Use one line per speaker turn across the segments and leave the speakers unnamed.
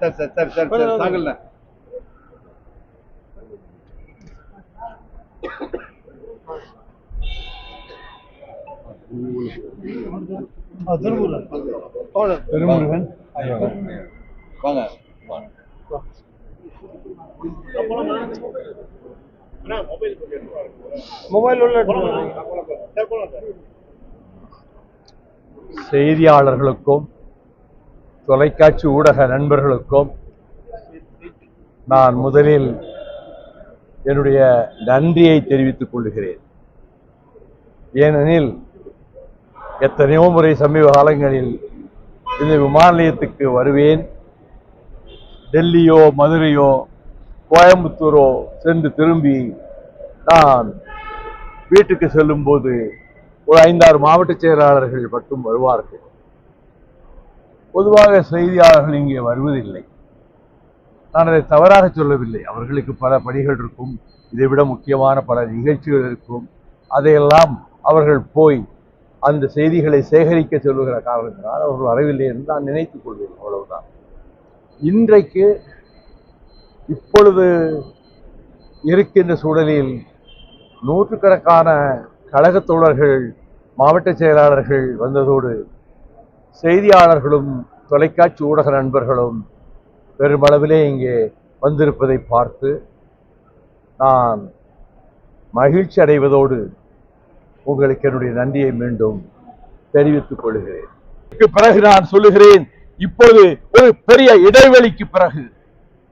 சரி சரி சரி சரி சரி தாங்கல்ல
திருமுருகன்.
வாங்க
மொபைல் உள்ள
செய்தியாளர்களுக்கும் தொலைக்காட்சி ஊடக நண்பர்களுக்கும் நான் முதலில் என்னுடைய நன்றியை தெரிவித்துக் கொள்கிறேன். ஏனெனில் எத்தனையோ முறை சமீப காலங்களில் இந்த விமான நிலையத்துக்கு வருவேன். டெல்லியோ மதுரையோ கோயம்புத்தூரோ சென்று திரும்பி நான் வீட்டுக்கு செல்லும்போது ஒரு ஐந்தாறு மாவட்ட செயலாளர்கள் மட்டும் வருவார்கள். பொதுவாக செய்தியாளர்கள் இங்கே வருவதில்லை. நான் அதை தவறாக சொல்லவில்லை. அவர்களுக்கு பல பணிகள் இருக்கும். இதைவிட முக்கியமான பல நிகழ்ச்சிகள் இருக்கும். அதையெல்லாம் அவர்கள் போய் அந்த செய்திகளை சேகரிக்க சொல்லுகிற காரணத்தினால் அவர்கள் வரவில்லை என்று நான் நினைத்துக் கொள்வேன். அவ்வளவுதான். இன்றைக்கு இப்பொழுது இருக்கின்ற சூழலில் நூற்றுக்கணக்கான கழகத் தோழர்கள் மாவட்ட செயலாளர்கள் வந்ததோடு செய்தியாளர்களும் தொலைக்காட்சி ஊடக நண்பர்களும் பெருமளவிலே இங்கே வந்திருப்பதை பார்த்து நான் மகிழ்ச்சி அடைவதோடு உங்களுக்கு என்னுடைய நன்றியை மீண்டும் தெரிவித்துக் கொள்கிறேன். பிறகு நான் சொல்லுகிறேன் இப்போது ஒரு பெரிய இடைவெளிக்கு பிறகு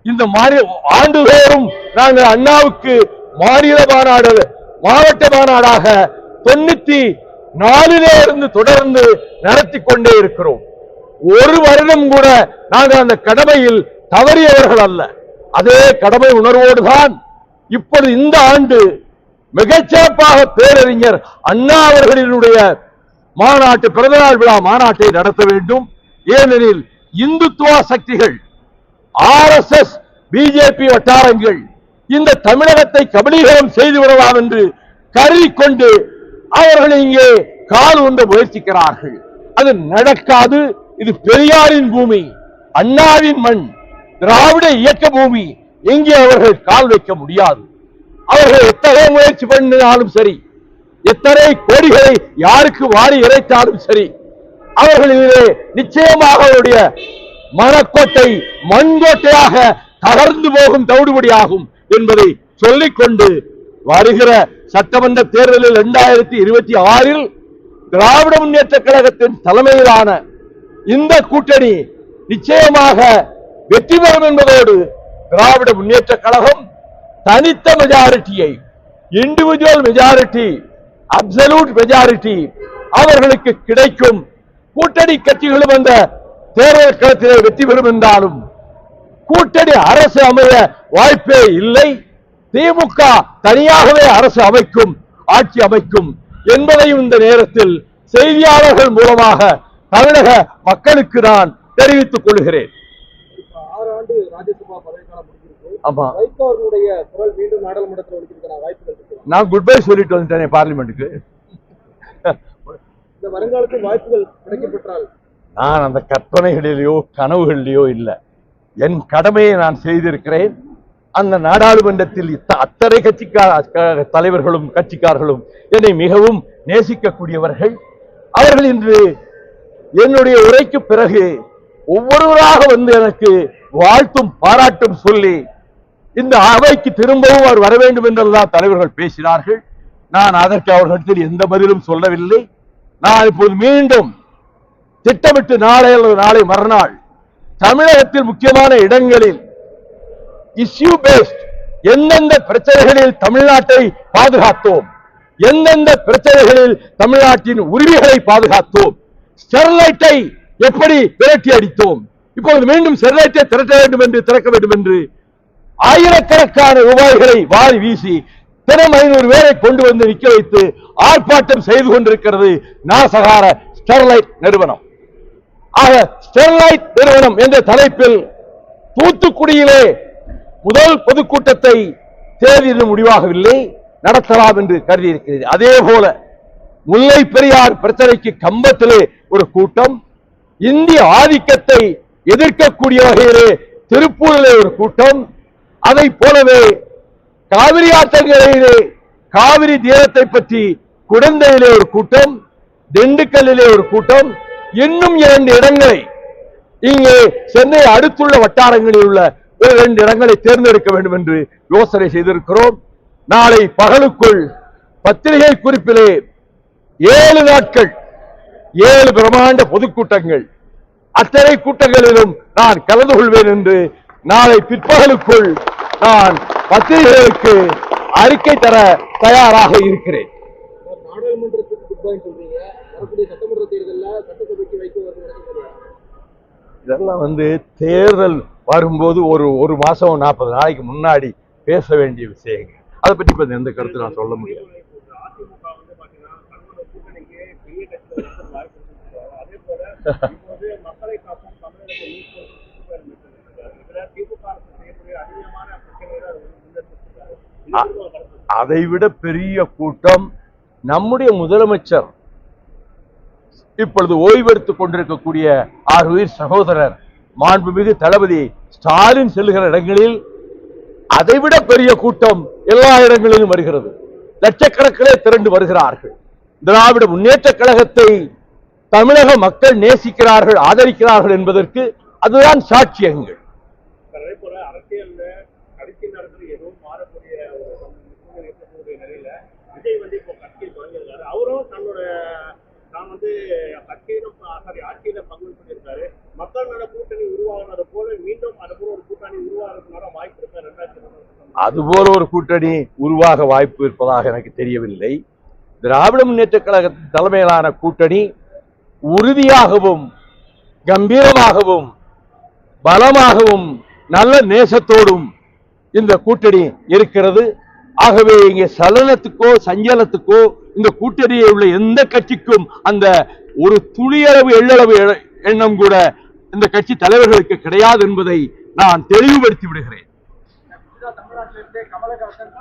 இந்த மாநில ஆண்டுதோறும் நாங்கள் அண்ணாவுக்கு மாநில மாநாடு மாவட்ட மாநாடாக தொண்ணூத்தி நாலிலே இருந்து தொடர்ந்து நடத்தி கொண்டே இருக்கிறோம். ஒரு வருடம் கூட நாங்கள் அந்த கடமையில் தவறியவர்கள் அல்ல. அதே கடமை உணர்வோடு தான் இப்பொழுது இந்த ஆண்டு மிகச்சிறப்பாக பேரறிஞர் அண்ணா அவர்களினுடைய மாநாட்டு பிறந்தநாள் விழா மாநாட்டை நடத்த வேண்டும். ஏனெனில் இந்துத்துவ சக்திகள் ஆர்எஸ்எஸ் பிஜேபி வட்டாரங்கள் இந்த தமிழகத்தை கபலீகரம் செய்து விடலாம் என்று கருதி கொண்டு அவர்கள் இங்கே கால் ஒன்று முயற்சிக்கிறார்கள். அது நடக்காது. இது பெரியாரின் பூமி அண்ணாவின் மண் திராவிட இயக்க பூமி. எங்கே அவர்கள் கால் வைக்க முடியாது. அவர்கள் எத்தனை முயற்சி பண்ணினாலும் சரி எத்தனை கோடிகளை யாருக்கு வாரி இறைத்தாலும் சரி அவர்கள் இதிலே நிச்சயமாக அவருடைய மனக்கோட்டை மண்கோட்டையாக தகர்ந்து போகும் தவிடுபடியாகும் என்பதை சொல்லிக்கொண்டு வருகிற சட்டமன்ற தேர்தலில் இரண்டாயிரத்தி இருபத்தி ஆறில் திராவிட முன்னேற்ற கழகத்தின் தலைமையிலான இந்த கூட்டணி நிச்சயமாக வெற்றி பெறும் என்பதோடு திராவிட முன்னேற்ற கழகம் தனித்த மெஜாரிட்டியை இண்டிவிஜுவல் மெஜாரிட்டி அப்சல்யூட் மெஜாரிட்டி அவர்களுக்கு கிடைக்கும் கூட்டணி கட்சிகளும் அந்த தேர்தல் களத்திலே வெற்றி பெறும் என்றாலும் கூட்டணி அரசு அமைய வாய்ப்பே இல்லை. திமுக தனியாகவே அரசு அமைக்கும் ஆட்சி அமைக்கும் என்பதையும் இந்த நேரத்தில் செய்தியாளர்கள் மூலமாக தமிழக மக்களுக்கு நான் தெரிவித்துக் கொள்கிறேன். நான் குட் பை சொல்லிட்டு வந்துட்டேனே பார்லிமெண்ட்டுக்கு.
வருங்காலத்தில் வாய்ப்புகள்
நான் அந்த கற்பனைகளிலேயோ கனவுகளிலேயோ இல்லை. என் கடமையை நான் செய்திருக்கிறேன். அந்த நாடாளுமன்றத்தில் அத்தனை கட்சிக்கார தலைவர்களும் கட்சிக்காரர்களும் என்னை மிகவும் நேசிக்கக்கூடியவர்கள். அவர்கள் இன்று என்னுடைய உரைக்கு பிறகு ஒவ்வொருவராக வந்து எனக்கு வாழ்த்தும் பாராட்டும் சொல்லி இந்த அவைக்கு திரும்பவும் அவர் வர வேண்டும் என்றெல்லாம் தலைவர்கள் பேசினார்கள். நான் அதற்கு அவர்களிடத்தில் எந்த பதிலும் சொல்லவில்லை. நான் இப்போது மீண்டும் திட்டமிட்டு நாளை அல்லது நாளை மறுநாள் தமிழகத்தில் முக்கியமான இடங்களில் இஸ்யூ பேஸ்ட் எந்தெந்த பிரச்சனைகளில் தமிழ்நாட்டை பாதுகாத்தோம் எந்தெந்த பிரச்சனைகளில் தமிழ்நாட்டின் உரிமைகளை பாதுகாத்தோம் ஸ்டெர்லைட்டை எப்படி விரட்டி அடித்தோம் இப்பொழுது மீண்டும் ஸ்டெர்லைட்டை திரட்ட வேண்டும் என்று திறக்க வேண்டும் என்று ஆயிரக்கணக்கான ரூபாய்களை வாரி வீசி தினம் ஐநூறு பேரை கொண்டு வந்து நிற்க வைத்து ஆர்ப்பாட்டம் செய்து கொண்டிருக்கிறது நாசகார ஸ்டெர்லைட் நிறுவனம். ஆக ஸ்டெர்லைட் நிறுவனம் என்ற தலைப்பில் தூத்துக்குடியிலே முதல் பொதுக்கூட்டத்தை தேதி முடிவாகவில்லை நடத்தலாம் என்று கருதி இருக்கிறது அதே போல முல்லை பெரியார் பிரச்சனைக்கு கம்பத்திலே ஒரு கூட்டம் இந்திய ஆதிக்கத்தை எதிர்க்கக்கூடிய வகையிலே திருப்பூரிலே ஒரு கூட்டம் அதை போலவே காவிரி ஆற்றங்கரையிலே காவிரி தீரத்தை பற்றி குடந்தையிலே ஒரு கூட்டம் திண்டுக்கல்லிலே ஒரு கூட்டம் இன்னும் இரண்டு இடங்களை இங்கே சென்னை அடுத்துள்ள வட்டாரங்களில் உள்ள ஒரு இரண்டு இடங்களை தேர்ந்தெடுக்க வேண்டும் என்று யோசனை செய்திருக்கிறோம். நாளை பகலுக்குள் பத்திரிகை குறிப்பிலே ஏழு நாட்கள் ஏழு பிரமாண்ட பொதுக்கூட்டங்கள். அத்தனை கூட்டங்களிலும் நான் கலந்து கொள்வேன் என்று நாளை பிற்பகலுக்குள் நான் பத்திரிகைகளுக்கு அறிக்கை தர தயாராக இருக்கிறேன். இதெல்லாம் வந்து தேர்தல் வரும்போது ஒரு ஒரு மாதம் நாற்பது நாளைக்கு முன்னாடி பேச வேண்டிய விஷயங்க. அதை பற்றி இப்போ எந்த கருத்து நான் சொல்ல முடியாது.
அதை
விட பெரிய கூட்டம் நம்முடைய முதலமைச்சர் இப்பொழுது ஓய்வெடுத்துக் கொண்டிருக்கக்கூடிய ஆறு உயிர் சகோதரர் மாண்புமிகு தளபதி ஸ்டாலின் செல்லுகிற இடங்களில் அதைவிட பெரிய கூட்டம் எல்லா இடங்களிலும் வருகிறது. லட்சக்கணக்கிலே திரண்டு வருகிறார்கள். திராவிட முன்னேற்ற கழகத்தை தமிழக மக்கள் நேசிக்கிறார்கள் ஆதரிக்கிறார்கள் என்பதற்கு அதுதான் சாட்சியங்கள்
அவரும் தன்னோட வந்து ஆட்சியில பங்கு பண்ணியிருக்காரு மக்கள் நல கூட்டணி உருவாகினது போல மீண்டும் அது போல ஒரு கூட்டணி உருவாகிறதுனால வாய்ப்பு இருக்கா ரெண்டாயிரத்தி இருபது
அதுபோல ஒரு கூட்டணி உருவாக வாய்ப்பு இருப்பதாக எனக்கு தெரியவில்லை. திராவிட முன்னேற்ற கழகத்தின் தலைமையிலான கூட்டணி உறுதியாகவும் கம்பீரமாகவும் பலமாகவும் நல்ல நேசத்தோடும் இந்த கூட்டணி இருக்கிறது. ஆகவே இங்கே சலனத்துக்கோ சஞ்சலத்துக்கோ இந்த கூட்டணியை உள்ள எந்த கட்சிக்கும் அந்த ஒரு துளியளவு எள்ளளவு எண்ணம் கூட இந்த கட்சி தலைவர்களுக்கு கிடையாது என்பதை நான் தெளிவுபடுத்தி விடுகிறேன்.
தமிழ்நாட்டிலிருந்தே கமலஹாசன்